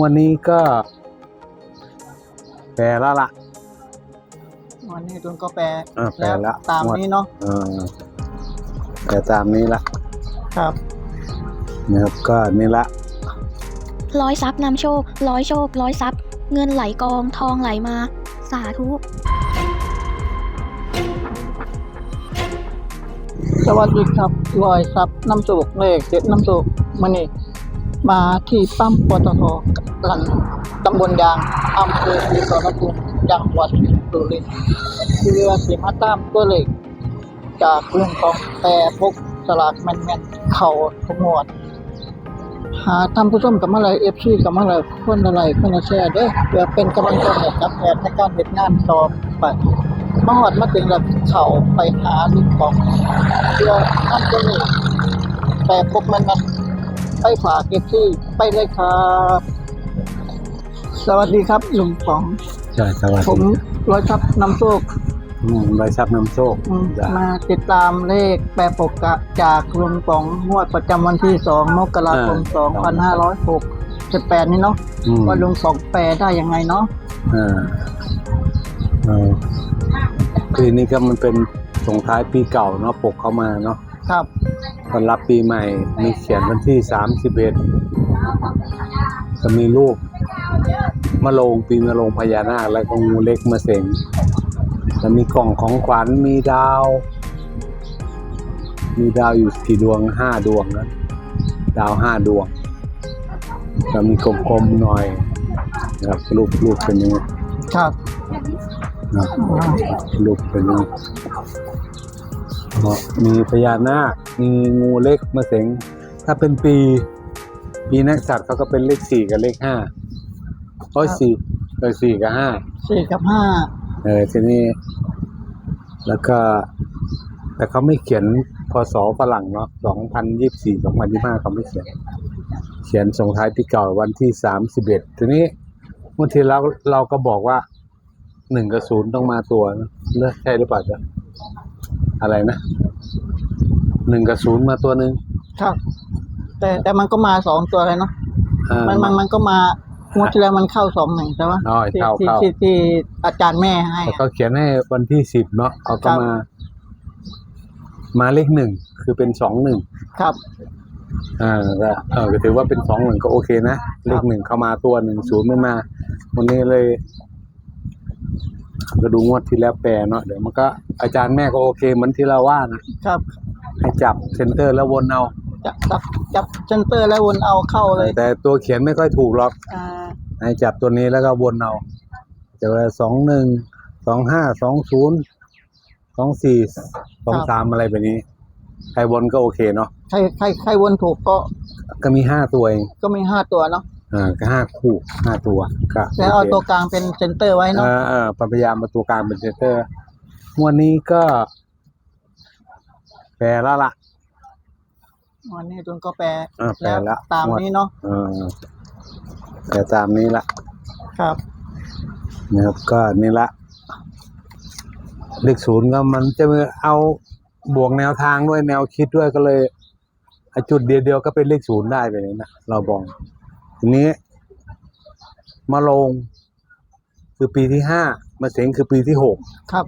วันนี้ก็แปลแล้วล่ะวันนี้ตุนก็แปลอ่าแปลละ ตามนี้เนาะเออแปลตามนี้ละครับนะครับก็นี่ละ ร้อยซับนำโชค ร้อยโชค ร้อยซับเงินไหลกองทองไหลมา สาธุ สวัสดีครับลอยซับน้ำสุกเลขเด็ดน้ำสุกมันนี่ มาที่ปั๊มปตทหลังตำบลยางอำเภอศรีขอรภูมิจังหวัดสุรินทร์เรือสีมาตามตัวเลขจากเรื่องของแต่พกสลากแม่นๆเข่าขมวด หาทำผู้ชมกับเมื่อไรเอฟซีกับเมื่อไรคนอะไรคนละแชร์เด้อเพื่อเป็นกำลังใจให้กับแพทในการเหตุงานต่อไปมาหอดมาถึงแล้วเข่าไปหาลูกของเพื่อทำตัวนี้แต่พกมันมัน ไปฝากเอฟซีไปเลยครับสวัสดีครับลุงป๋อง ใช่สวัสผมดีร้อยทับนำโชคอืมใบซับน้ำโชคอืมจ้ะมาติดตามเลขแปรปกกะจากลุงป๋องงวดประจำวันที่สองมกราคมสองพันห้าร้อยหกสิบแปดนี่เนาะอืมว่าลุงสองแปลได้ยังไงเนาะอ่าเออปีนี้ก็มันเป็นส่งท้ายปีเก่าเนาะปกเข้ามาเนาะครับ ตอนรับปีใหม่ มีเขียนวันที่สามสิบเอ็ดจะมีรูปมะโรงปีมะโรงพญานาคแล้วก็งูเล็กมาเสงแล้วมีกล่องของขวัญมีดาว มีดาวอยู่กี่ดวงห้าดวงนะดาวห้าดวงแล้วมีกลมๆหน่อยนะครับรูปรูปเป็นยังไงครับนะรูปเป็นยังไงเนาะ มีพญานาค มีงูเล็กมาเสง ถ้าเป็นปี ปีนักสัตว์เขาก็เป็นเลขสี่กับเลขห้าเพราะสี่เออสี่กับห้าสี่กับห้าเออทีนี้ แล้วก็ แต่เขาไม่เขียนพศฝรั่งเนาะสองพันยี่สี่สองพันยี่ห้าเขาไม่เขียน เขียนส่งท้ายปีเก่าวันที่สามสิบเอ็ดทีนี้เมื่อทีแล้วเราก็บอกว่าหนึ่งกับศูนย์ต้องมาตัวนะเลือกใช่หรือเปล่าจ๊ะ อะไรนะหนึ่งกับศูนย์มาตัวหนึ่งครับ แต่แต่มันก็มาสองตัวเลยเนาะอ่า มันมันมันก็มางวดที่แล้วมันเข้าสองหนึ่งใช่ไหมอ๋อที่เข้าที่เข้า ที่ที่อาจารย์แม่ให้แต่อะเขาเขียนให้วันที่สิบเนาะเขาก็ครับ มา มาเลขหนึ่งคือเป็นสองหนึ่งครับ อ่าก็เออก็ถือว่าเป็นสองหนึ่งก็โอเคนะเลขหนึ่งเข้ามาตัวหนึ่งศูนย์ไม่มา วันนี้เลย ก็ดูงวดที่แล้วแปลเนาะเดี๋ยวมันก็อาจารย์แม่ก็โอเคเหมือนที่เราว่านะครับให้จับเซนเตอร์แล้ววนเอาจับจับจับเซนเตอร์แล้ววนเอาเข้าเลยแต่ตัวเขียนไม่ค่อยถูกหรอกอ่าให้จับตัวนี้แล้วก็วนเอาจะว่าสองหนึ่งสองห้าสองศูนย์สองสี่สองสามอะไรแบบนี้ใครวนก็โอเคเนาะใครใครใครวนถูกก็ก็มีห้าตัวเองก็มีห้าตัวเนาะ อ่าก็ห้าคู่ห้าตัวก็แล้วเอาโคตัวกลางเป็นเซนเตอร์ไว้เอเนาะอเออพยายามมาตัวกลางเป็นเซนเตอร์งวันนี้ก็แปลแล้วล่ะวันนี้ตุนก็แปลอ่าแปลละตามนี้เนาะเออแปลตามนี้ละครับนะครับก็นี่ละเลขศูนย์ก็มันจะเอาบวกแนวทางด้วยแนวคิดด้วยก็เลยไอ้จุดเดียวๆก็เป็นเลขศูนย์ได้ไปเลยนะเราบอก ทีนี้ มาลง คือปีที่ห้ามาเสงคือปีที่หกครับ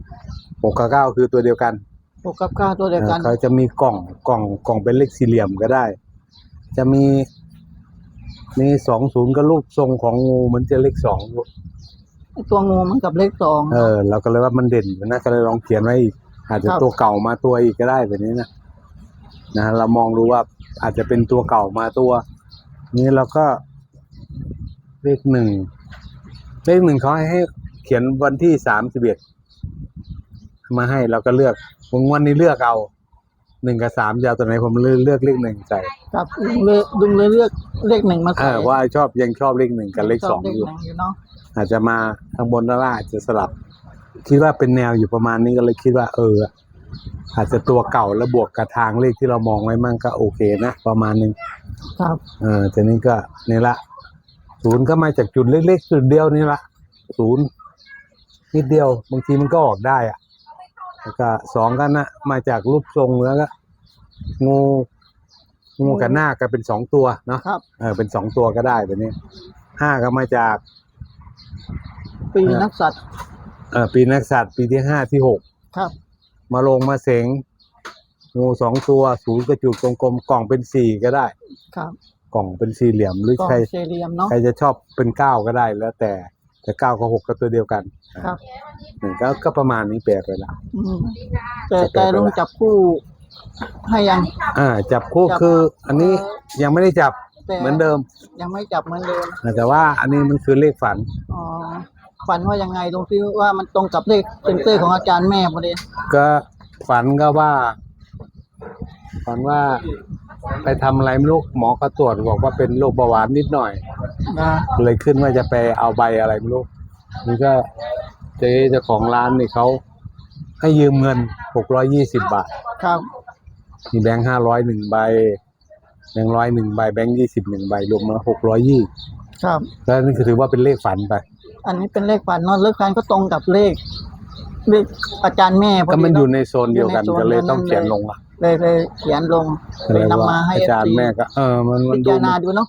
หกกับเก้าคือตัวเดียวกันหกกับเก้าตัวเดียวกันเออเขาจะมีกล่องกล่องกล่องเป็นเลขสี่เหลี่ยมก็ได้ จะมีมีสองศูนย์ก็รูปทรงของงูเหมันจะเลขสองไอ้ตัวงูมันกับเลขสองเออเราก็เลยว่ามันเด่นอยู่นะก็เลยลองเขียนไว้อีกอาจจะครับตัวเก่ามาตัวอีกก็ได้แบบนี้นะนะเรามองดูว่าอาจจะเป็นตัวเก่ามาตัว นี้เราก็ เลขหนึ่งเลขหนึ่งเขาให้ให้เขียนวันที่สามสิบเอ็ดมาให้เราก็เลือกผมวันนี้เลือกเอาหนึ่งกับสามจะเอาตัวไหนผมเลือกเลือกเลขหนึ่งใส่ครับลุงเลยลุงเลยเลือกเลขหนึ่งมาเอใส่อว่าชอบยังชอบเลขหนึ่งกับเลขสองชบอยู่ หนึ่งอยู่เนาะอาจจะมาข้างบนด้านล่างอาจจะสลับ คิดว่าเป็นแนวอยู่ประมาณนี้ก็เลยคิดว่า เออ อาจจะตัวเก่าแล้วบวกกับทางเลขที่เรามองไว้มั่งก็โอเคนะ ประมาณนึง ครับ เออทีนี้ก็นี่ละ ศูนย์ก็มาจากจุดเล็กๆจุดเดียวนี่ละศูนย์นิดเดียว บางทีมันก็ออกได้อะแล้วก็สองก็นะมาจากรูปทรงแล้วก็งูงูกับหน้าคก็เป็นสองตัวเนาะครับเออเป็นสองตัวก็ได้แบบนี้ห้าก็มาจาก ปีเออนักสัตว์เอ่อปีนักสัตว์ปีที่ห้าที่หกครับ มาลงมาเสงงูสองตัวศูนย์กระจุดกลมๆกล่องเป็นสี่ก็ได้ ครับ กล่องเป็นสี่เหลี่ยมหรือกองใครเซเรียมเนาะ ใครจะชอบเป็นเก้าก็ได้แล้วแต่แต่เก้ากับหกก็ตัวเดียวกันครับ หนึ่งก็ก็ประมาณนี้แปลไปละ อืมแต่แต่ลุงจับคู่ให้ยัง อ่า จับคู่จับ คือ อันนี้ยังไม่ได้จับแต่เหมือนเดิมยังไม่จับเหมือนเดิมแต่ว่าอันนี้มันคือเลขฝัน อ๋อ ฝันว่ายังไงตรงที่ว่ามันตรงกับเลขเซนเตอร์ของอาจารย์แม่พอดีก็ฝันก็ว่าฝันว่า ไปทำอะไรไม่รู้หมอก็ตรวจบอกว่าเป็นโรคเบาหวานนิดหน่อยนะเลยขึ้นว่าจะไปเอาใบอะไรไม่รู้นี่ก็เจ๊เจ้าของร้านนี่เขาให้ยืมเงินหกร้อยยี่สิบบาท ครับมีแบงค์ห้าร้อยหนึ่งใบแบงค์ร้อยหนึ่งใบแบงค์ยี่สิบหนึ่งใบรวมมาหกร้อยยี่ครับ แล้วนี่คือถือว่าเป็นเลขฝันไป อันนี้เป็นเลขฝันเนาะเลขฝันก็ตรงกับเลขเลขอาจารย์แม่พอก็ดีมันอยู่เนาะ ในโซนเดียวกันอยู่ในโซนก็เลยนั้นต้องเขียนเลยลงอะ เลยเลยเขียนลงเลยนำมาให้อาจารย์แม่ก็เออมันมัพินดูจารณาดูเนาะ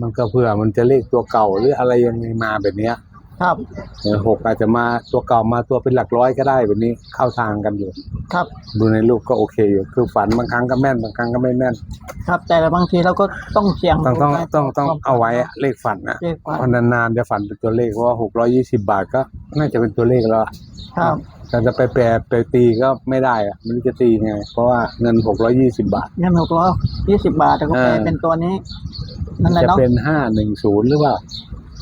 มันก็เพื่อมันจะเลขตัวเก่าหรืออะไรยังไงมาแบบเนี้ย ครับเออหกอาจจะมาตัวเก่ามาตัวเป็นหลักร้อยก็ได้แบบนี้เข้าทางกันอยู่ ครับ ดูในรูปก็โอเคอยู่ คือฝันบางครั้งก็แม่นบางครั้งก็ไม่แม่น ครับ แต่บางทีเราก็ต้องเสี่ยงต้องต้องดูต้องต้องควมเอาไว้อะเลขฝันนะเลขฝันเพราะนานๆจะฝันเป็นตัวเลขเพราะว่าหกร้อยี่สิบาทก็น่าจะเป็นตัวเลขแล้วอะครับแต่จะไปแปลไปตีก็ไม่ได้อะไม่รู้จะตีไง เพราะว่าเงินหกร้อยี่สิบาทเงินหกร้อยยี่สิบบาทแต่ก็แปลเออเป็นตัวนี้นั่นแหละจะเนาะเป็นห้าหนึ่งศูนย์หรือเปล่า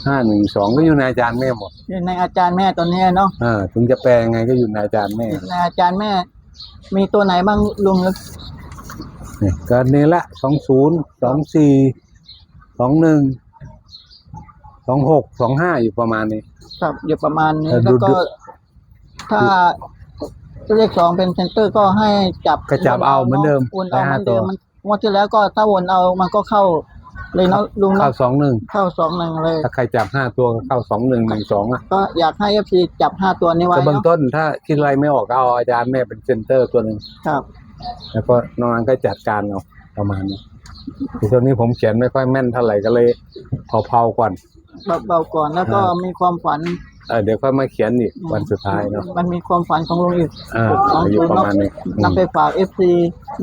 ห้าหนึ่งสองก็อยู่ในอาจารย์แม่หมดอยู่ในอาจารย์แม่ตัวนี้เนาะเออถึงจะแปลยังไงก็อยู่ในอาจารย์แม่ในอาจารย์แม่ มีตัวไหนบ้างลุงนี่ก็นี่ละสองศูนย์สองสี่สองหนึ่งสองหกสองห้าอยู่ประมาณนี้ ครับอยู่ประมาณนี้เออแล้วดูก็ดูถ้าเลขสองเป็นเซนเตอร์ก็ให้จับก็จับเอาเหมือนเดิมวนเอาเหได้มือนเดิมห้าตัวมันงวดที่แล้วก็ถ้าวนเอามันก็เข้า เลยเนาะลุงเข้าเนาะสองหนึ่งเข้าสองหนึ่งเลย ถ้าใครจับห้าตัวก็เข้าสองหนึ่งหนึ่งสองอะก็อยากให้เอฟซีจับห้าตัวนี้ไว้แต่เบื้องเนาะต้นถ้าคิดอะไรไม่ออกก็เอาอาจารย์แม่เป็นเซนเตอร์ตัวหนึ่งครับ แล้วก็นอกนั้นก็จัดการเอาประมาณนี้ทีตัวนี้ผมเขียนไม่ค่อยแม่นเท่าไหร่ก็เลยเผาๆก่อน เบาๆก่อนแล้วก็อ่ามีมีความฝัน เออเดี๋ยวค่อยมาเขียนอีกวันสุดท้ายเนาะ มันมีความฝันของลุงอีกเอออยู่ประมาณนี้อืมนำไปฝากเอฟซี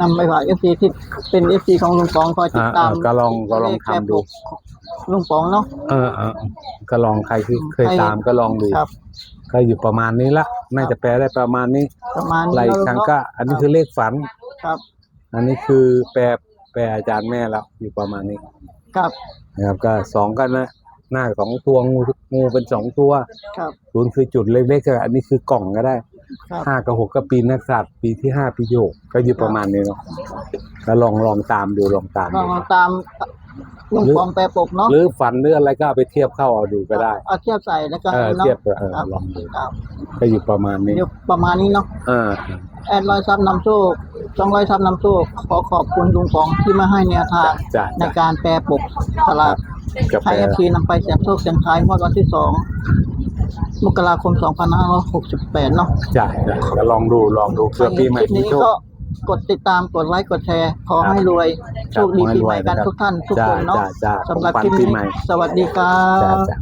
นำไปฝากเอฟซีที่เป็นเอฟซีของลุงปองคอยติดอ่าตามอ่าก็ลองก็ลองทำดู ลุงปองเนาะ เออเออก็ลองใครที่เคยใคร ตามก็ลองดูครับ ก็อยู่ประมาณนี้ละน่าจะแปลได้ประมาณนี้ประมาณหลายนี้ครั้งเนาะก็ อันนี้คือเลขฝัน ครับอันนี้คือแปลแปลอาจารย์แม่แล้วอยู่ประมาณนี้ครับ นะครับ ก็สองกันนะ หน้าสองตัวงูงูเป็นสองตัวครับศูนย์คือจุดเล็กๆก็อันนี้คือกล่องก็ได้ครับห้ากับหกก็ปีนักสัตว์ปีที่ห้าปีที่หกก็อยู่ประมาณนี้เนาะก็ลองลองตามดูลองตามลดูองตามลุงปองแปรปกเนาะหรือฝันหรืออะไรก็เอาไปเทียบเข้าเอาดูก็ได้เอาเทียบใส่แล้วก็เออเนาะเทียบเออครับลองดูครับก็อยู่ประมาณนี้เดี๋ยวประมาณนี้เนาะอ่าแอดร้อยซับนำโชค สองร้อยซับนำโชคขอขอบคุณลุงปองที่มาให้แนวทางจ้ะในจ้ะการแปรปกสลากกาแฟให้เอฟซีนำไปเสี่ยงโชคเสี่ยงทายงวดวันที่สองมกราคม 2568 เนาะจ้ะจ้ะก็ลองดูลองดูเพื่อปีใหม่คลิปมีนี้โชค ก็กดติดตามกดไลค์กดแชร์ ขอให้รวย โชคดีขอให้ปีรใหวยม่กันนะครับทุกท่านทุกจ้าคนเนาะจ้าจ้าสำหรับของขวัญคลิปปีนี้ใหม่สวัสดีครัจ้าบจ้า